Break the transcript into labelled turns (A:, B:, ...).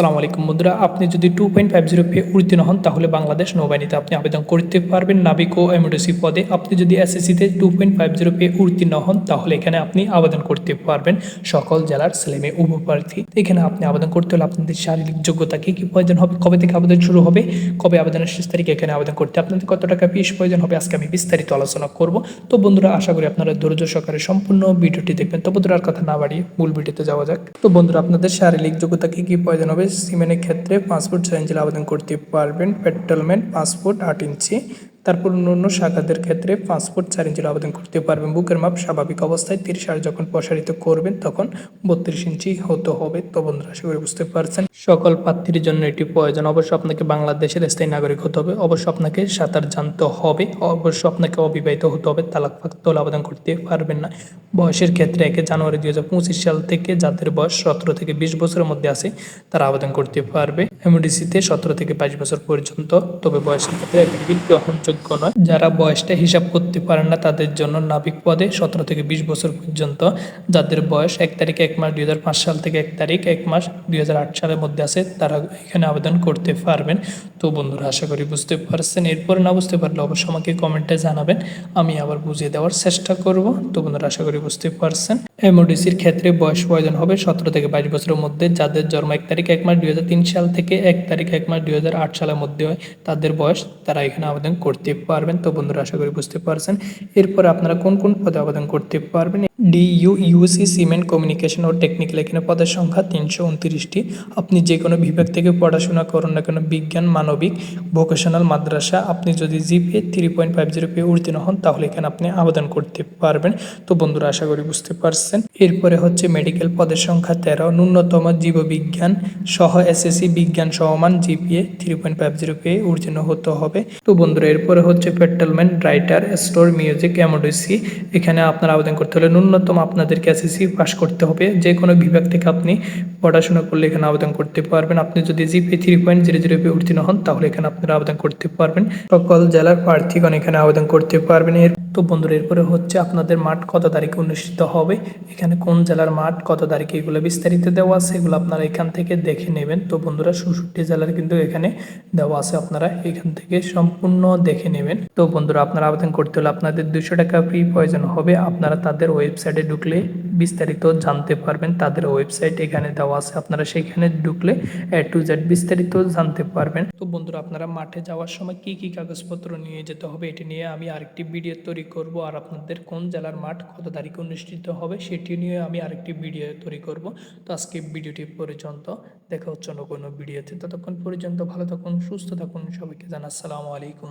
A: আসসালামু আলাইকুম বন্ধুরা, আপনি যদি টু পয়েন্ট ফাইভ জিরো পেয়ে উত্তীর্ণ হন, তাহলে বাংলাদেশ নৌবাহিনীতে আপনি আবেদন করতে পারবেন নাবিক ও এমডিসি পদে। আপনি যদি এসএসসিতে টু পয়েন্ট ফাইভ জিরো পে উত্তীর্ণ হন, তাহলে এখানে আপনি আবেদন করতে পারবেন সকল জেলার ছেলেমেয়ে উপপ্রার্থী। এখানে আপনি আবেদন করতে হলে আপনাদের শারীরিক যোগ্যতা কী কী প্রয়োজন হবে, কবে থেকে আবেদন শুরু হবে, কবে আবেদনের শেষ তারিখে এখানে আবেদন করতে, আপনাদের কত টাকা ফিস প্রয়োজন হবে, আজকে আমি বিস্তারিত আলোচনা করব। তো বন্ধুরা, আশা করি আপনারা ধৈর্য সহকারে সম্পূর্ণ ভিডিওটি দেখবেন। তো বন্ধুরা, আর কথা না বাড়িয়ে মূল ভিডিওতে যাওয়া যাক। তো বন্ধুরা, আপনাদের শারীরিক যোগ্যতা কী কী প্রয়োজন হবে সিমেনের ক্ষেত্রে পাসপোর্ট সাইজ আবেদন করতে পারবেন। পেট্রোলম্যান পাসপোর্ট আট ইঞ্চি। তারপর অন্য শাখাদের ক্ষেত্রে পাসপোর্ট চার ইঞ্চির আবেদন করতে পারবেন। বুকের মাপ স্বাভাবিক অবস্থায় তিরিশ আর যখন প্রসারিত করবেন, তখন বত্রিশ ইঞ্চি হতে হবে। তো বন্ধুরা, আশা করি বুঝতে পারছেন। সকল প্রার্থীর জন্য এটি প্রয়োজন অবশ্য আপনাকে বাংলাদেশের স্থায়ী নাগরিক হতে হবে অবশ্য আপনাকে সাঁতার জানতে হবে অবশ্য আপনাকে অবিবাহিত হতে হবে, তালাক ফাক্ত হলে আবেদন করতে পারবেন না। বয়সের ক্ষেত্রে একে জানুয়ারি দুই হাজার পঁচিশ সাল থেকে যাদের বয়স সতেরো থেকে বিশ বছরের মধ্যে আছে, তারা আবেদন করতে পারবে। এমডিসিতে সতেরো থেকে বাইশ বছর পর্যন্ত, তবে বয়সের ক্ষেত্রে একাডেমিক গ্রহণযোগ্য নয়। যারা বয়সটা হিসাব করতে পারেন না, তাদের জন্য নাবিক পদে সতেরো থেকে বিশ বছর পর্যন্ত। যাদের বয়স এক তারিখ, এক মাস, দুই হাজার পাঁচ সাল থেকে এক তারিখ, এক মাস, দুই হাজার আট সালের মধ্যে আছে, তারা এখানে আবেদন করতে পারবেন। তো বন্ধুরা, আশা করি বুঝতে পারছেন। এরপরে না বুঝতে পারলে অবশ্যই আমাকে কমেন্টে জানাবেন। আমি আবার বুঝিয়ে দেওয়ার চেষ্টা করব। তো বন্ধুরা, আশা করি বুঝতে পারছেন। এমওডিসির ক্ষেত্রে বয়স প্রয়োজন হবে সতেরো থেকে বাইশ বছরের মধ্যে। যাদের জন্ম এক তারিখ, এক মাস, দুই হাজার তিন সাল থেকে এক তারিখ, এক মাস, দুই হাজার আট সালের মধ্যে হয়, তাদের বয়স তারা এখানে আবেদন করতে পারবেন। তো বন্ধুরা আশা করি বুঝতে পারছেন। এরপর আপনারা কোন কোন পদে আবেদন করতে পারবেন ডিইউ ইউসি সিমেন্ট কমিউনিকেশন ও টেকনিক্যাল এখানে পদের সংখ্যা তিনশো উনত্রিশটি। আপনি যে কোনো বিভাগ থেকে পড়াশোনা করুন না কেন, বিজ্ঞান, মানবিক, ভোকেশনাল, মাদ্রাসা, আপনি যদি GPA three point five zero পেয়ে উত্তীর্ণ হন, তাহলে এখানে আপনি আবেদন করতে পারবেন। তো বন্ধুরা, আশা করি বুঝতে পারছেন। এরপরে হচ্ছে মেডিকেল পদের সংখ্যা তেরো, ন্যূনতম জীববিজ্ঞান সহ এসএসসি বিজ্ঞান সহমান GPA three point five zero পেয়ে উত্তীর্ণ হতে হবে। তো বন্ধুরা, এরপরে হচ্ছে petrolman, writer, store, music MODC এখানে আপনার আবেদন করতে হলে ন্যূনতম আপনাদেরকে এসএসসি পাস করতে হবে। যে কোনো বিভাগ থেকে আপনি পড়াশোনা করলে এখানে আবেদন করতে পারবেন। আপনি যদি GP three point zero zero পেয়ে উত্তীর্ণ হন, তাহলে এখানে আপনারা আবেদন করতে পারবেন। সকল জেলার প্রার্থীগণ এখানে আবেদন করতে পারবেন। এর তো বন্ধুরা, এরপরে হচ্ছে আপনাদের মাঠ কত তারিখে অনুষ্ঠিত হবে? এখানে কোন জেলার মাঠ কত তারিখে এগুলো বিস্তারিত দেওয়া আছে, এগুলো আপনারা এখান থেকে দেখে নেবেন। তো বন্ধুরা, ষষট্টি জেলার কিন্তু এখানে দেওয়া আছে, আপনারা এখান থেকে সম্পূর্ণ দেখে নেবেন। তো বন্ধুরা, আপনারা আবেদন করতে হলে আপনাদের দুশো টাকা ফি প্রয়োজন হবে। আপনারা তাদের ওয়েবসাইটে ঢুকলে বিস্তারিত জানতে পারবেন। তাদের ওয়েবসাইট এখানে দেওয়া আছে, আপনারা সেখানে ঢুকলে এ টু জেড বিস্তারিত জানতে পারবেন। তো বন্ধুরা, আপনারা মাঠে যাওয়ার সময় কি কি কাগজপত্র নিয়ে যেতে হবে, এটি নিয়ে আমি আরেকটি ভিডিও তৈরি করব। আর আপনাদের কোন জেলার মাঠ কত তারিখে অনুষ্ঠিত হবে, সেটি নিয়ে আমি আরেকটি ভিডিও তৈরি করব। তো আজকে ভিডিওটি পর্যন্ত দেখা হচ্ছে অন্য কোনো ভিডিওতে। ততক্ষণ পর্যন্ত ভালো থাকুন, সুস্থ থাকুন, সবাইকে জানা আসসালামু আলাইকুম।